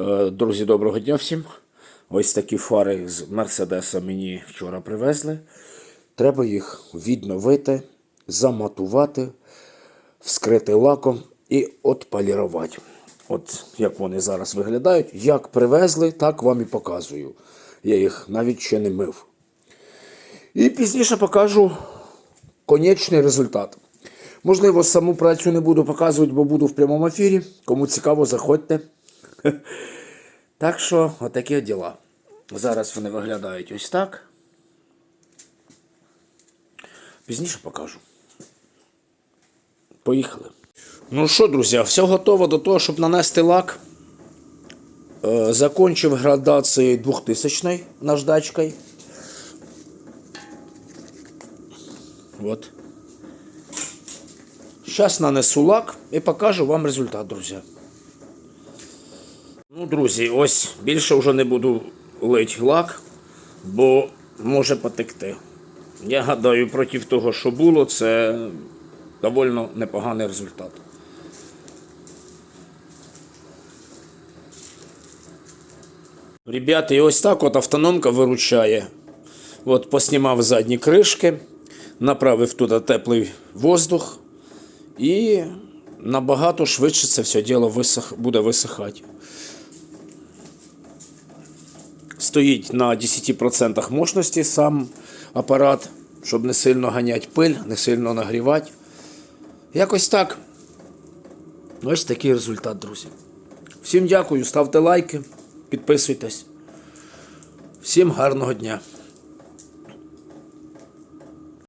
Е, Друзі, доброго дня всім. Ось такі фари з Мерседеса мені вчора привезли. Треба їх відновити, заматувати, вскрити лаком і отполірувати. От як вони зараз виглядають. Як привезли, так вам і показую. Я їх навіть ще не мив. І пізніше покажу конечний результат. Можливо, саму працю не буду показувати, бо буду в прямому ефірі. Кому цікаво, заходьте. Так що, отакі діла. Зараз вони виглядають ось так. Пізніше покажу. Поїхали. Ну що, друзі, все готово до того, щоб нанести лак. Е, Закончив градації 2000 наждачкою. Вот. Зараз нанесу лак і покажу вам результат, друзі. Ну, друзі, ось більше вже не буду лить лак, бо може потекти. Я гадаю, проти того, що було, це доволі непоганий результат. Ребята, і ось так от автономка виручає. От поснімав задні кришки, направив туди теплий воздух і набагато швидше це все діло висох, буде висихати. Стоїть на 10% мощності сам апарат, щоб не сильно ганяти пиль, не сильно нагрівати. Якось так. Ось такий результат, друзі. Всім дякую, ставте лайки, підписуйтесь. Всім гарного дня.